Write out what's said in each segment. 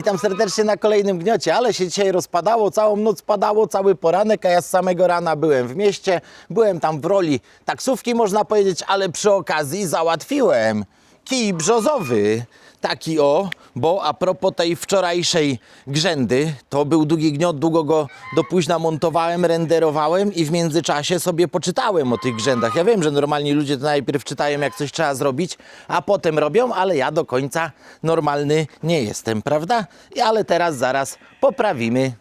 Witam serdecznie na kolejnym gniocie, ale się dzisiaj rozpadało, całą noc padało, cały poranek, a ja z samego rana byłem w mieście, byłem tam w roli taksówki można powiedzieć, ale przy okazji załatwiłem kij brzozowy, taki o, bo a propos tej wczorajszej grzędy, to był długi gniot, długo go do późna montowałem, renderowałem i w międzyczasie sobie poczytałem o tych grzędach. Ja wiem, że normalni ludzie to najpierw czytają, jak coś trzeba zrobić, a potem robią, ale ja do końca normalny nie jestem, prawda? Ale teraz zaraz poprawimy.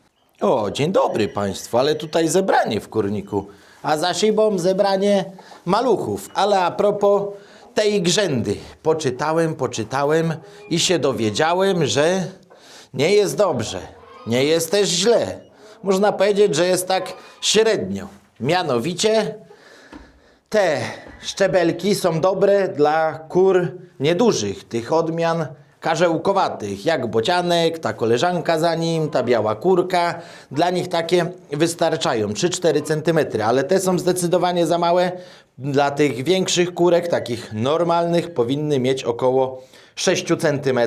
O, dzień dobry Państwu, ale tutaj zebranie w kurniku, a za szybą zebranie maluchów. Ale a propos tej grzędy, poczytałem, poczytałem i się dowiedziałem, że nie jest dobrze, nie jest też źle. Można powiedzieć, że jest tak średnio. Mianowicie te szczebelki są dobre dla kur niedużych, tych odmian karzełkowatych, jak bocianek, ta koleżanka za nim, ta biała kurka. Dla nich takie wystarczają 3-4 cm, ale te są zdecydowanie za małe. Dla tych większych kurek, takich normalnych, powinny mieć około 6 cm.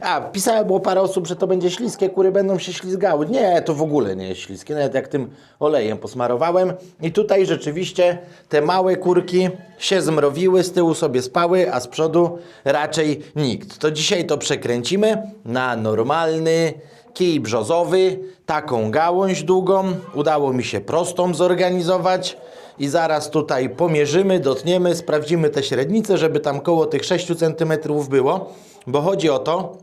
A, pisało było parę osób, że to będzie śliskie, kury będą się ślizgały. Nie, to w ogóle nie jest śliskie, nawet jak tym olejem posmarowałem. I tutaj rzeczywiście te małe kurki się zmrowiły, z tyłu sobie spały, a z przodu raczej nikt. To dzisiaj to przekręcimy na normalny kij brzozowy, taką gałąź długą. Udało mi się prostą zorganizować. I zaraz tutaj pomierzymy, dotniemy, sprawdzimy te średnice, żeby tam koło tych 6 cm było, bo chodzi o to,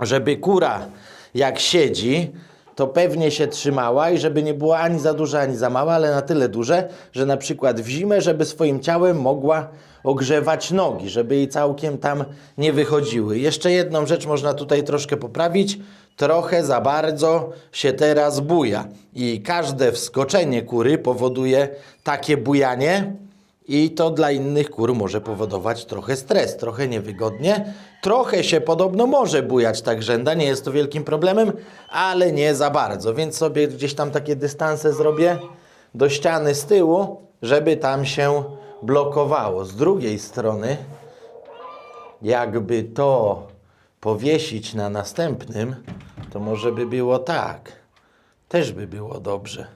żeby kura jak siedzi, to pewnie się trzymała i żeby nie była ani za duża, ani za mała, ale na tyle duże, że na przykład w zimę, żeby swoim ciałem mogła ogrzewać nogi, żeby jej całkiem tam nie wychodziły. Jeszcze jedną rzecz można tutaj troszkę poprawić. Trochę za bardzo się teraz buja i każde wskoczenie kury powoduje takie bujanie, i to dla innych kur może powodować trochę stres, trochę niewygodnie. Trochę się podobno może bujać ta grzęda, nie jest to wielkim problemem, ale nie za bardzo. Więc sobie gdzieś tam takie dystanse zrobię do ściany z tyłu, żeby tam się blokowało. Z drugiej strony, jakby to powiesić na następnym, to może by było tak. Też by było dobrze.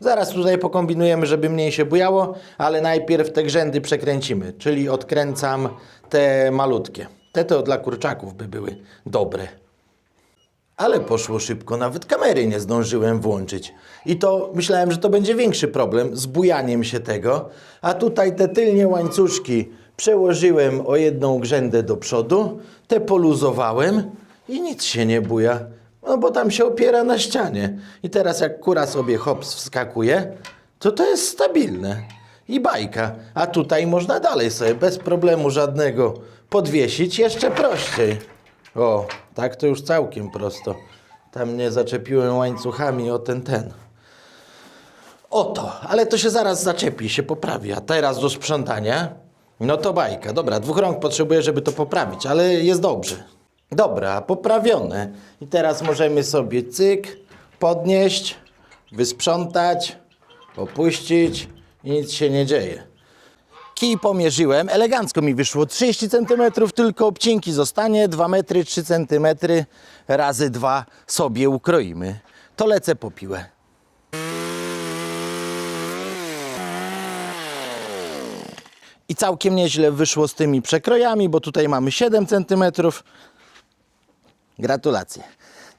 Zaraz tutaj pokombinujemy, żeby mniej się bujało, ale najpierw te grzędy przekręcimy, czyli odkręcam te malutkie. Te to dla kurczaków by były dobre. Ale poszło szybko, nawet kamery nie zdążyłem włączyć. I to myślałem, że to będzie większy problem z bujaniem się tego. A tutaj te tylnie łańcuszki przełożyłem o jedną grzędę do przodu, te poluzowałem i nic się nie buja. No bo tam się opiera na ścianie. I teraz jak kura sobie hops wskakuje, to to jest stabilne. I bajka. A tutaj można dalej sobie bez problemu żadnego podwiesić jeszcze prościej. O, tak to już całkiem prosto. Tam nie zaczepiłem łańcuchami o ten ten. Oto, ale to się zaraz zaczepi, się poprawi. A teraz do sprzątania. No to bajka. Dobra, dwóch rąk potrzebuję, żeby to poprawić, ale jest dobrze. Dobra, poprawione. I teraz możemy sobie cyk, podnieść, wysprzątać, opuścić i nic się nie dzieje. Kij pomierzyłem, elegancko mi wyszło 30 cm, tylko obcinki zostanie, 2 metry, 3 cm razy 2 sobie ukroimy. To lecę po piłę. I całkiem nieźle wyszło z tymi przekrojami, bo tutaj mamy 7 cm. Gratulacje.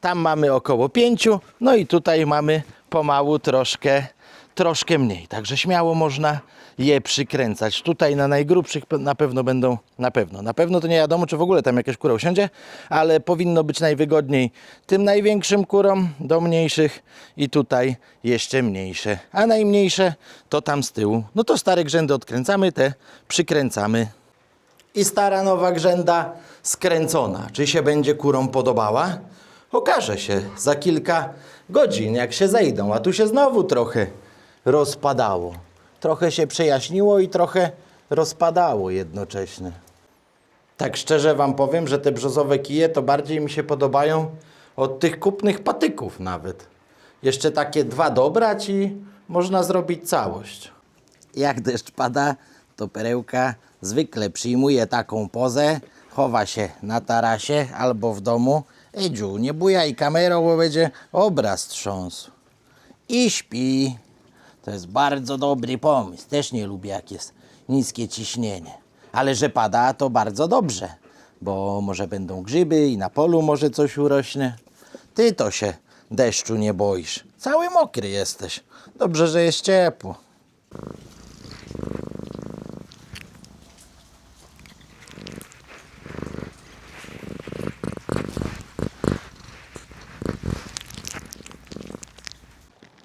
Tam mamy około 5, no i tutaj mamy pomału troszkę, troszkę mniej. Także śmiało można je przykręcać. Tutaj na najgrubszych na pewno będą, na pewno, na pewno to nie wiadomo, czy w ogóle tam jakaś kura usiądzie, ale powinno być najwygodniej tym największym kurom do mniejszych i tutaj jeszcze mniejsze. A najmniejsze to tam z tyłu. No to stare grzędy odkręcamy, te przykręcamy i stara nowa grzęda skręcona. Czy się będzie kurom podobała? Okaże się za kilka godzin, jak się zejdą. A tu się znowu trochę rozpadało. Trochę się przejaśniło i trochę rozpadało jednocześnie. Tak szczerze Wam powiem, że te brzozowe kije to bardziej mi się podobają od tych kupnych patyków nawet. Jeszcze takie dwa dobrać i można zrobić całość. Jak deszcz pada, to perełka zwykle przyjmuje taką pozę, chowa się na tarasie albo w domu, Edziu, nie bujaj kamerą, bo będzie obraz trząsł. I śpi. To jest bardzo dobry pomysł. Też nie lubię, jak jest niskie ciśnienie. Ale że pada, to bardzo dobrze, bo może będą grzyby i na polu może coś urośnie. Ty to się deszczu nie boisz. Cały mokry jesteś. Dobrze, że jest ciepło.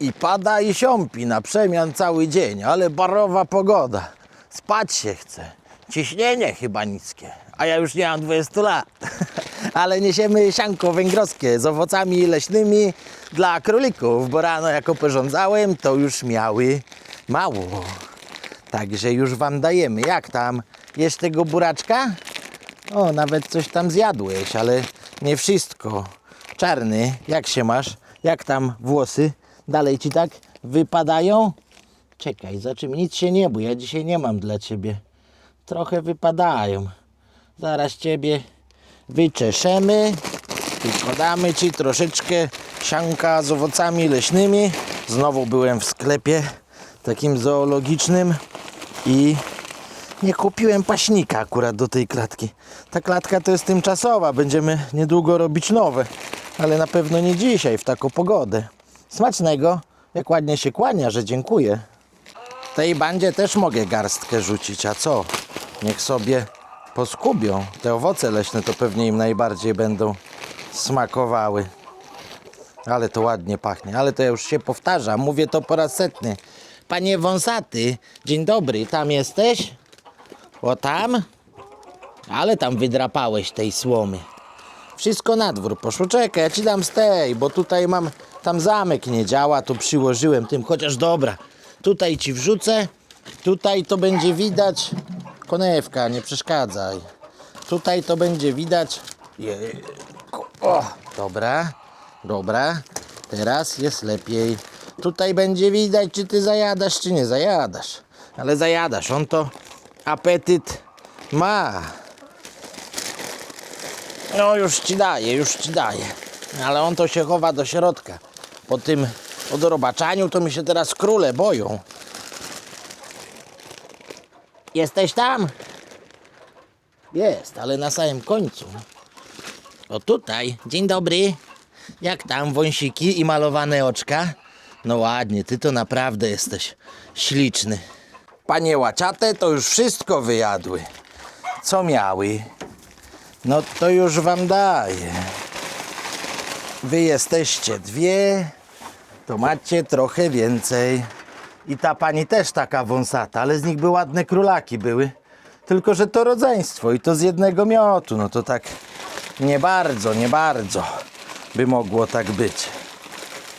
I pada i siąpi na przemian cały dzień, ale barowa pogoda. Spać się chce. Ciśnienie chyba niskie, a ja już nie mam 20 lat. Ale niesiemy sianko węgrowskie z owocami leśnymi dla królików, bo rano jak opyrządzałem, to już miały mało. Także już wam dajemy. Jak tam? Jesz tego buraczka? O, nawet coś tam zjadłeś, ale nie wszystko. Czarny, jak się masz? Jak tam włosy? Dalej ci tak wypadają? Czekaj, za czym nic się nie bój, ja dzisiaj nie mam dla ciebie. Trochę wypadają. Zaraz ciebie wyczeszemy. Tylko damy ci troszeczkę sianka z owocami leśnymi. Znowu byłem w sklepie takim zoologicznym i nie kupiłem paśnika akurat do tej klatki. Ta klatka to jest tymczasowa, będziemy niedługo robić nowe, ale na pewno nie dzisiaj w taką pogodę. Smacznego, jak ładnie się kłania, że dziękuję. Tej bandzie też mogę garstkę rzucić, a co? Niech sobie poskubią. Te owoce leśne to pewnie im najbardziej będą smakowały. Ale to ładnie pachnie, ale to ja już się powtarzam, mówię to po raz setny. Panie wąsaty, dzień dobry, tam jesteś? O tam? Ale tam wydrapałeś tej słomy. Wszystko na dwór poszło. Czekaj, ja ci dam z tej, bo tutaj mam, tam zamek nie działa, to przyłożyłem tym, chociaż dobra. Tutaj ci wrzucę, tutaj to będzie widać. Konewka, nie przeszkadzaj. Tutaj to będzie widać. Jejku. O, dobra, dobra. Teraz jest lepiej. Tutaj będzie widać, czy ty zajadasz, czy nie zajadasz. Ale zajadasz, on to apetyt ma. No już ci daje, już ci daje. Ale on to się chowa do środka. Po tym odrobaczaniu to mi się teraz króle boją. Jesteś tam? Jest, ale na samym końcu. O tutaj, dzień dobry. Jak tam wąsiki i malowane oczka? No ładnie, ty to naprawdę jesteś śliczny. Panie łaciate to już wszystko wyjadły. Co miały? No to już wam daję. Wy jesteście dwie, to macie trochę więcej. I ta pani też taka wąsata, ale z nich by ładne królaki były. Tylko, że to rodzeństwo i to z jednego miotu. No to tak nie bardzo, nie bardzo by mogło tak być.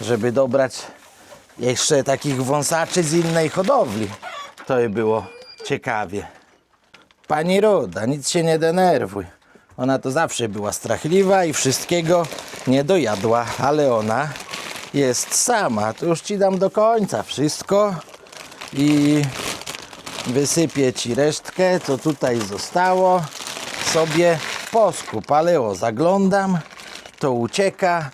Żeby dobrać jeszcze takich wąsaczy z innej hodowli. To by było ciekawie. Pani Ruda, nic się nie denerwuj. Ona to zawsze była strachliwa i wszystkiego nie dojadła, ale ona jest sama. To już ci dam do końca wszystko i wysypię ci resztkę, co tutaj zostało. Sobie poskup, ale o, zaglądam, to ucieka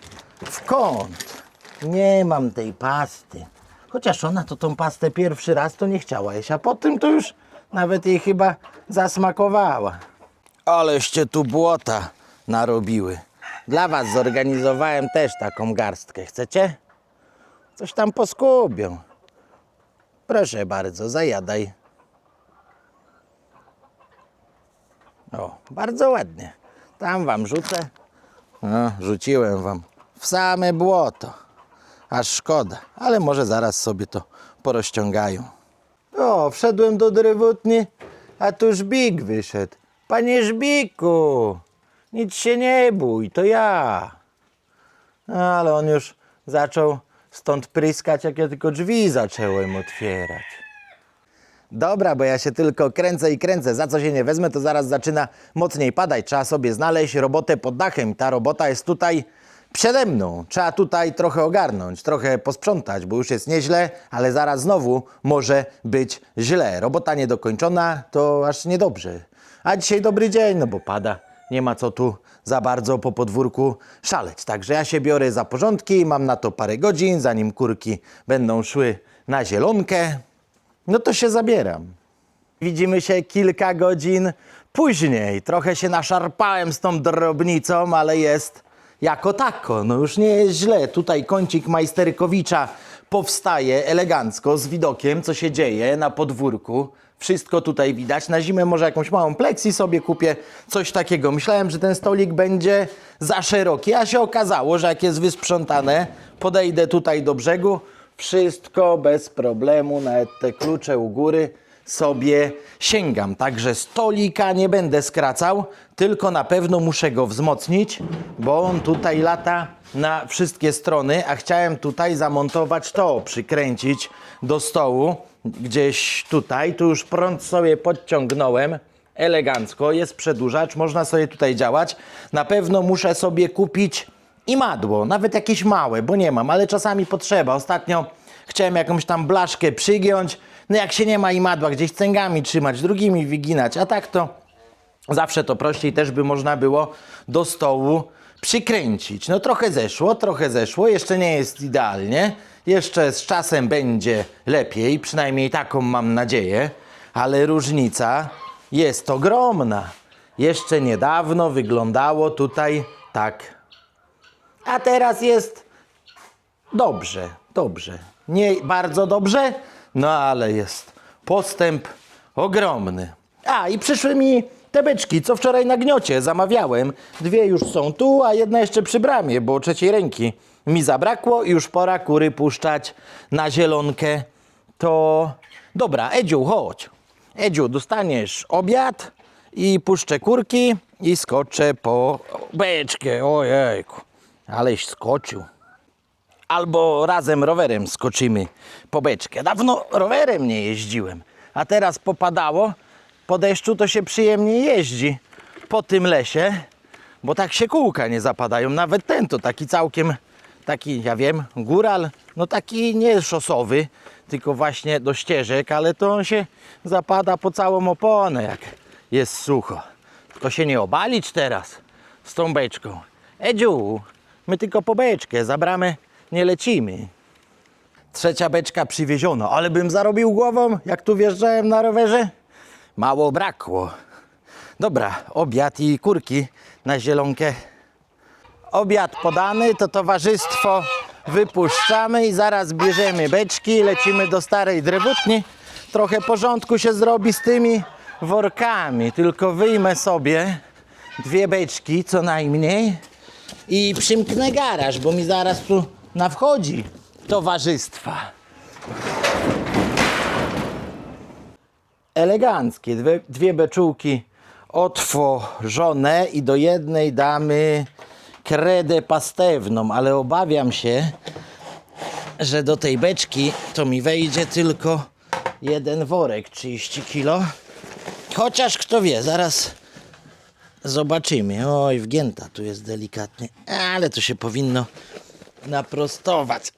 w kąt. Nie mam tej pasty. Chociaż ona to tą pastę pierwszy raz to nie chciała jeść, a potem to już nawet jej chyba zasmakowała. Aleście tu błota narobiły. Dla was zorganizowałem też taką garstkę. Chcecie? Coś tam poskubią. Proszę bardzo, zajadaj. O, bardzo ładnie. Tam wam rzucę. No, rzuciłem wam w same błoto. Aż szkoda, ale może zaraz sobie to porozciągają. O, wszedłem do drewutni, a tu żbik wyszedł. Panie żbiku, nic się nie bój, to ja. No, ale on już zaczął stąd pryskać, jak ja tylko drzwi zacząłem otwierać. Dobra, bo ja się tylko kręcę i kręcę. Za co się nie wezmę, to zaraz zaczyna mocniej padać. Trzeba sobie znaleźć robotę pod dachem. Ta robota jest tutaj przede mną. Trzeba tutaj trochę ogarnąć, trochę posprzątać, bo już jest nieźle, ale zaraz znowu może być źle. Robota niedokończona to aż niedobrze. A dzisiaj dobry dzień, no bo pada. Nie ma co tu za bardzo po podwórku szaleć. Także ja się biorę za porządki, mam na to parę godzin, zanim kurki będą szły na zielonkę, no to się zabieram. Widzimy się kilka godzin później. Trochę się naszarpałem z tą drobnicą, ale jest jako tako. No już nie jest źle. Tutaj kącik Majsterkowicza powstaje elegancko z widokiem, co się dzieje na podwórku. Wszystko tutaj widać. Na zimę może jakąś małą pleksji sobie kupię, coś takiego. Myślałem, że ten stolik będzie za szeroki, a się okazało, że jak jest wysprzątane, podejdę tutaj do brzegu, wszystko bez problemu, nawet te klucze u góry sobie sięgam. Także stolika nie będę skracał, tylko na pewno muszę go wzmocnić, bo on tutaj lata na wszystkie strony, a chciałem tutaj zamontować to, przykręcić do stołu, gdzieś tutaj. Tu już prąd sobie podciągnąłem elegancko, jest przedłużacz, można sobie tutaj działać. Na pewno muszę sobie kupić i madło, nawet jakieś małe, bo nie mam, ale czasami potrzeba. Ostatnio chciałem jakąś tam blaszkę przygiąć, no jak się nie ma i madła, gdzieś cęgami trzymać, drugimi wyginać, a tak to zawsze to prościej też by można było do stołu przykręcić. No trochę zeszło, trochę zeszło, jeszcze nie jest idealnie, jeszcze z czasem będzie lepiej, przynajmniej taką mam nadzieję, ale różnica jest ogromna. Jeszcze niedawno wyglądało tutaj tak a teraz jest dobrze, dobrze. Nie bardzo dobrze, no ale jest postęp ogromny. A i przyszły mi te beczki, co wczoraj na gniocie zamawiałem. Dwie już są tu, a jedna jeszcze przy bramie, bo trzeciej ręki mi zabrakło i już pora kury puszczać na zielonkę. To dobra, Edziu, chodź. Edziu, dostaniesz obiad i puszczę kurki i skoczę po beczkę. Ojejku, aleś skoczył. Albo razem rowerem skoczymy po beczkę. Dawno rowerem nie jeździłem, a teraz popadało. Po deszczu to się przyjemnie jeździ po tym lesie, bo tak się kółka nie zapadają. Nawet ten to taki całkiem, taki, ja wiem, góral, no taki nie szosowy, tylko właśnie do ścieżek, ale to on się zapada po całą oponę, jak jest sucho. Tylko się nie obalić teraz z tą beczką. Edziu, my tylko po beczkę, za bramę nie lecimy. Trzecia beczka przywieziona, ale bym zarobił głową, jak tu wjeżdżałem na rowerze. Mało brakło. Dobra, obiad i kurki na zielonkę. Obiad podany, to towarzystwo wypuszczamy i zaraz bierzemy beczki, lecimy do starej drewutni. Trochę porządku się zrobi z tymi workami, tylko wyjmę sobie dwie beczki co najmniej i przymknę garaż, bo mi zaraz tu na wchodzi towarzystwa. Eleganckie. Dwie, dwie beczułki otworzone i do jednej damy kredę pastewną, ale obawiam się, że do tej beczki to mi wejdzie tylko jeden worek 30 kg. Chociaż kto wie, zaraz zobaczymy. Oj, wgięta tu jest delikatnie, ale to się powinno naprostować.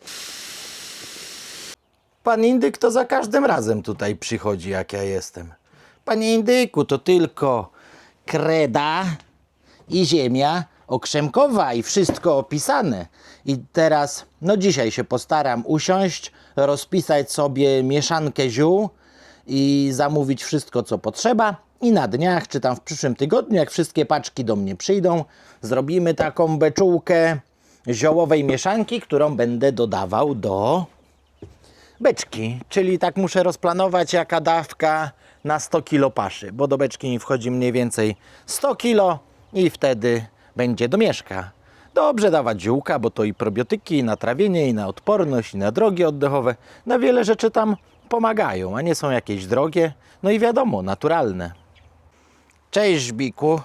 Pan Indyk to za każdym razem tutaj przychodzi, jak ja jestem. Panie Indyku, to tylko kreda i ziemia okrzemkowa i wszystko opisane. I teraz, no dzisiaj się postaram usiąść, rozpisać sobie mieszankę ziół i zamówić wszystko, co potrzeba. I na dniach, czy tam w przyszłym tygodniu, jak wszystkie paczki do mnie przyjdą, zrobimy taką beczułkę ziołowej mieszanki, którą będę dodawał do beczki, czyli tak muszę rozplanować jaka dawka na 100 kg paszy, bo do beczki wchodzi mniej więcej 100 kg i wtedy będzie domieszka. Dobrze dawać ziółka, bo to i probiotyki, i na trawienie, i na odporność, i na drogi oddechowe. Na wiele rzeczy tam pomagają, a nie są jakieś drogie, no i wiadomo, naturalne. Cześć Żbiku.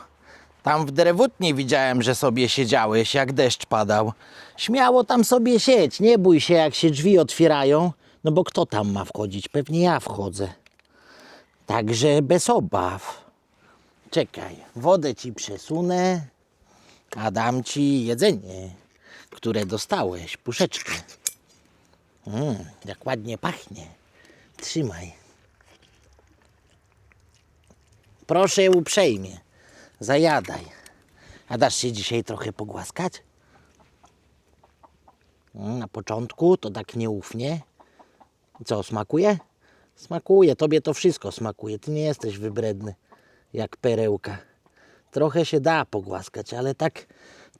Tam w drewutni widziałem, że sobie siedziałeś, jak deszcz padał. Śmiało tam sobie siedź, nie bój się, jak się drzwi otwierają, no bo kto tam ma wchodzić? Pewnie ja wchodzę. Także bez obaw. Czekaj, wodę ci przesunę, a dam ci jedzenie, które dostałeś, puszeczkę. Mm, jak ładnie pachnie. Trzymaj. Proszę uprzejmie, zajadaj. A dasz się dzisiaj trochę pogłaskać? Mm, Na początku to tak nieufnie. Co, smakuje? Smakuje, tobie to wszystko smakuje. Ty nie jesteś wybredny jak perełka. Trochę się da pogłaskać, ale tak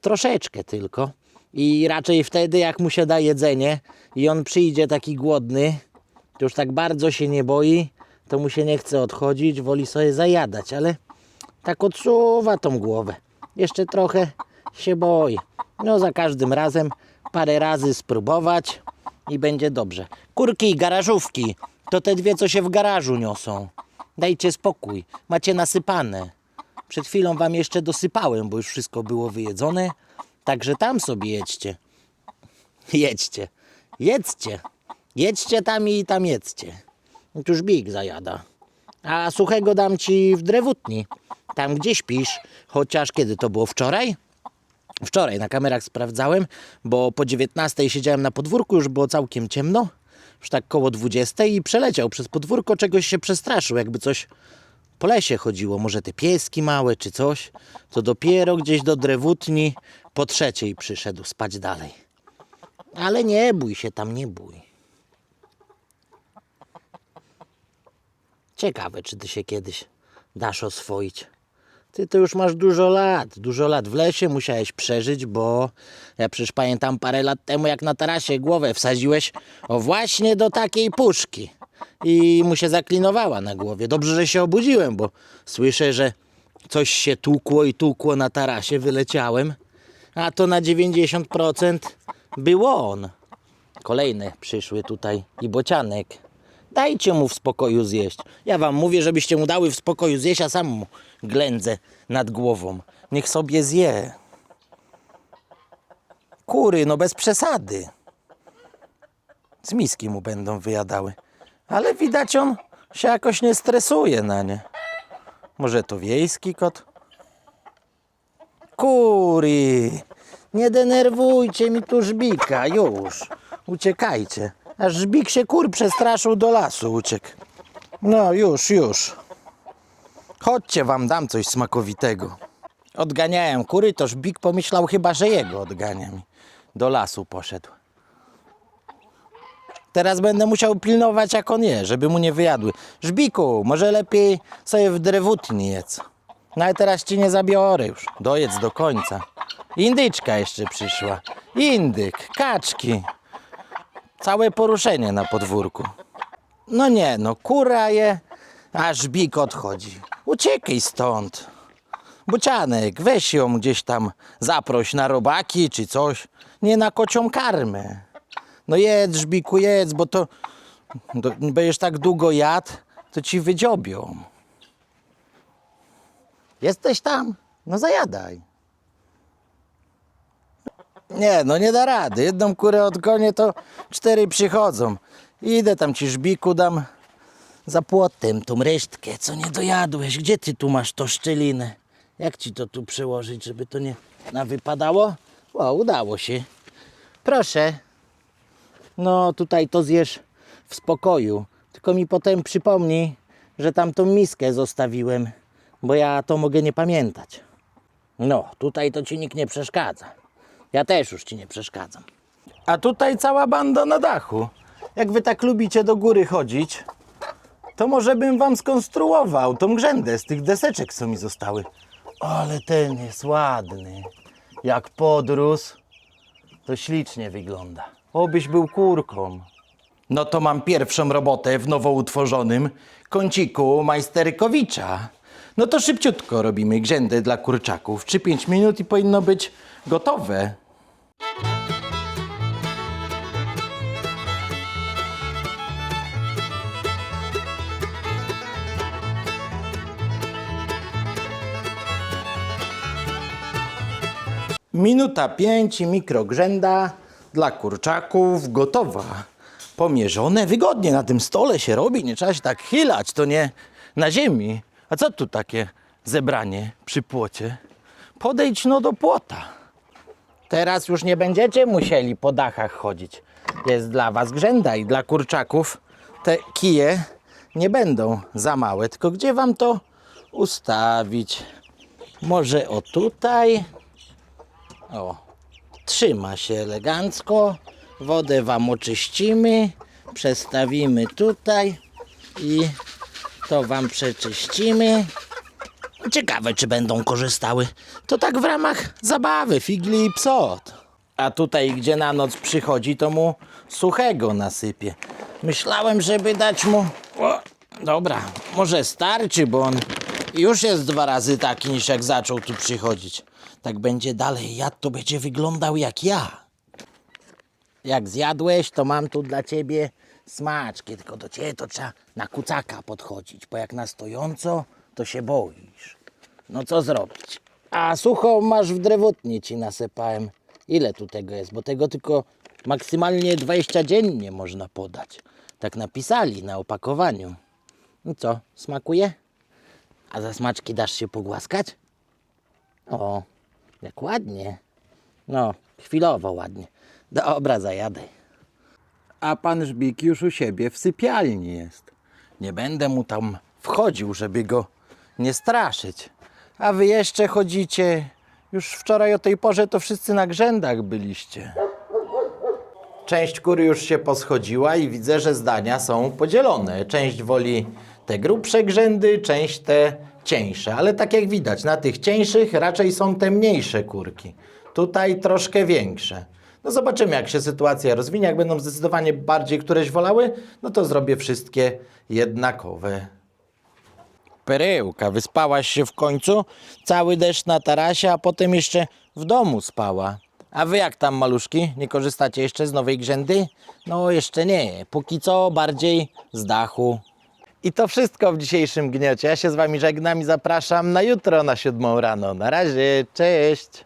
troszeczkę tylko. I raczej wtedy, jak mu się da jedzenie i on przyjdzie taki głodny, już tak bardzo się nie boi, to mu się nie chce odchodzić, woli sobie zajadać, ale tak odsuwa tą głowę. Jeszcze trochę się boi. No za każdym razem parę razy spróbować i będzie dobrze. Kurki, garażówki, to te dwie, co się w garażu niosą. Dajcie spokój, macie nasypane. Przed chwilą wam jeszcze dosypałem, bo już wszystko było wyjedzone. Także tam sobie jedźcie. Jedźcie. Jedzcie. Jedźcie tam i tam jedzcie. Tu żbik zajada. A suchego dam ci w drewutni. Tam gdzie śpisz. Chociaż kiedy to było wczoraj? Wczoraj na kamerach sprawdzałem, bo po 19 siedziałem na podwórku, już było całkiem ciemno. Już tak koło 20 i przeleciał przez podwórko, czegoś się przestraszył, jakby coś po lesie chodziło, może te pieski małe czy coś. To dopiero gdzieś do drewutni po trzeciej przyszedł spać dalej. Ale nie bój się tam, nie bój. Ciekawe, czy ty się kiedyś dasz oswoić. Ty to już masz dużo lat, dużo lat w lesie musiałeś przeżyć, bo ja przecież pamiętam parę lat temu, jak na tarasie głowę wsadziłeś o właśnie do takiej puszki i mu się zaklinowała na głowie. Dobrze, że się obudziłem, bo słyszę, że coś się tłukło i tłukło na tarasie, wyleciałem, a to na 90% był on. Kolejne przyszły tutaj i bocianek. Dajcie mu w spokoju zjeść. Ja wam mówię, żebyście mu dały w spokoju zjeść, a sam mu ględzę nad głową. Niech sobie zje. Kury, no bez przesady. Z miski mu będą wyjadały. Ale widać on się jakoś nie stresuje na nie. Może to wiejski kot? Kury, nie denerwujcie mi tu żbika, już. Uciekajcie. Aż żbik się kur przestraszył do lasu, uciekł. No już, już. Chodźcie, wam dam coś smakowitego. Odganiałem kury, to żbik pomyślał chyba, że jego odganiam. Do lasu poszedł. Teraz będę musiał pilnować, jak on je, żeby mu nie wyjadły. Żbiku, może lepiej sobie w drewutni jedz. No ale teraz ci nie zabiorę już. Dojedz do końca. Indyczka jeszcze przyszła. Indyk, kaczki. Całe poruszenie na podwórku. No nie, no kura je, a żbik odchodzi. Uciekaj stąd. Bucianek, weź ją gdzieś tam zaproś na robaki czy coś. Nie na kocią karmę. No jedz, żbiku, jedz, bo to, to będziesz tak długo jadł, to ci wydziobią. Jesteś tam? No zajadaj. Nie, no nie da rady. Jedną kurę odgonię, to cztery przychodzą. Idę tam ci żbiku dam za płotem tą resztkę, co nie dojadłeś. Gdzie ty tu masz to szczelinę? Jak ci to tu przełożyć, żeby to nie na wypadało? O, udało się. Proszę. No tutaj to zjesz w spokoju. Tylko mi potem przypomnij, że tam tą miskę zostawiłem, bo ja to mogę nie pamiętać. No, tutaj to ci nikt nie przeszkadza. Ja też już ci nie przeszkadzam. A tutaj cała banda na dachu. Jak wy tak lubicie do góry chodzić, to może bym wam skonstruował tą grzędę z tych deseczek, co mi zostały. Ale ten jest ładny. Jak podrósł, to ślicznie wygląda. Obyś był kurką. No to mam pierwszą robotę w nowo utworzonym kąciku Majsterkowicza. No to szybciutko robimy grzędę dla kurczaków. 3-5 minut i powinno być gotowe. Minuta 5 i mikrogrzęda dla kurczaków gotowa. Pomierzone wygodnie na tym stole się robi, nie trzeba się tak chylać, to nie na ziemi. A co tu takie zebranie przy płocie? Podejdź no do płota. Teraz już nie będziecie musieli po dachach chodzić. Jest dla was grzęda i dla kurczaków te kije nie będą za małe. Tylko gdzie wam to ustawić? Może o tutaj? O, trzyma się elegancko. Wodę wam oczyścimy, przestawimy tutaj i to wam przeczyścimy. Ciekawe, czy będą korzystały. To tak w ramach zabawy, figli i psot. A tutaj, gdzie na noc przychodzi, to mu suchego nasypie. Myślałem, żeby dać mu... O, dobra, może starczy, bo on już jest dwa razy taki, niż jak zaczął tu przychodzić. Tak będzie dalej jadł, to będzie wyglądał jak ja. Jak zjadłeś, to mam tu dla ciebie smaczki, tylko do ciebie to trzeba na kucaka podchodzić, bo jak na stojąco, to się boisz. No co zrobić? A sucho masz w drewutni ci nasypałem. Ile tu tego jest? Bo tego tylko maksymalnie 20 dziennie można podać. Tak napisali na opakowaniu. No co, smakuje? A za smaczki dasz się pogłaskać? O, jak ładnie. No, chwilowo ładnie. Dobra, zajadę. A pan Żbik już u siebie w sypialni jest. Nie będę mu tam wchodził, żeby go nie straszyć. A wy jeszcze chodzicie. Już wczoraj o tej porze to wszyscy na grzędach byliście. Część kur już się poschodziła i widzę, że zdania są podzielone. Część woli te grubsze grzędy, część te cieńsze. Ale tak jak widać, na tych cieńszych raczej są te mniejsze kurki. Tutaj troszkę większe. No zobaczymy, jak się sytuacja rozwinie. Jak będą zdecydowanie bardziej któreś wolały, no to zrobię wszystkie jednakowe. Perełka, wyspałaś się w końcu? Cały deszcz na tarasie, a potem jeszcze w domu spała. A wy jak tam, maluszki? Nie korzystacie jeszcze z nowej grzędy? No, jeszcze nie. Póki co bardziej z dachu. I to wszystko w dzisiejszym gniocie. Ja się z Wami żegnam i zapraszam na jutro na siódmą rano. Na razie, cześć!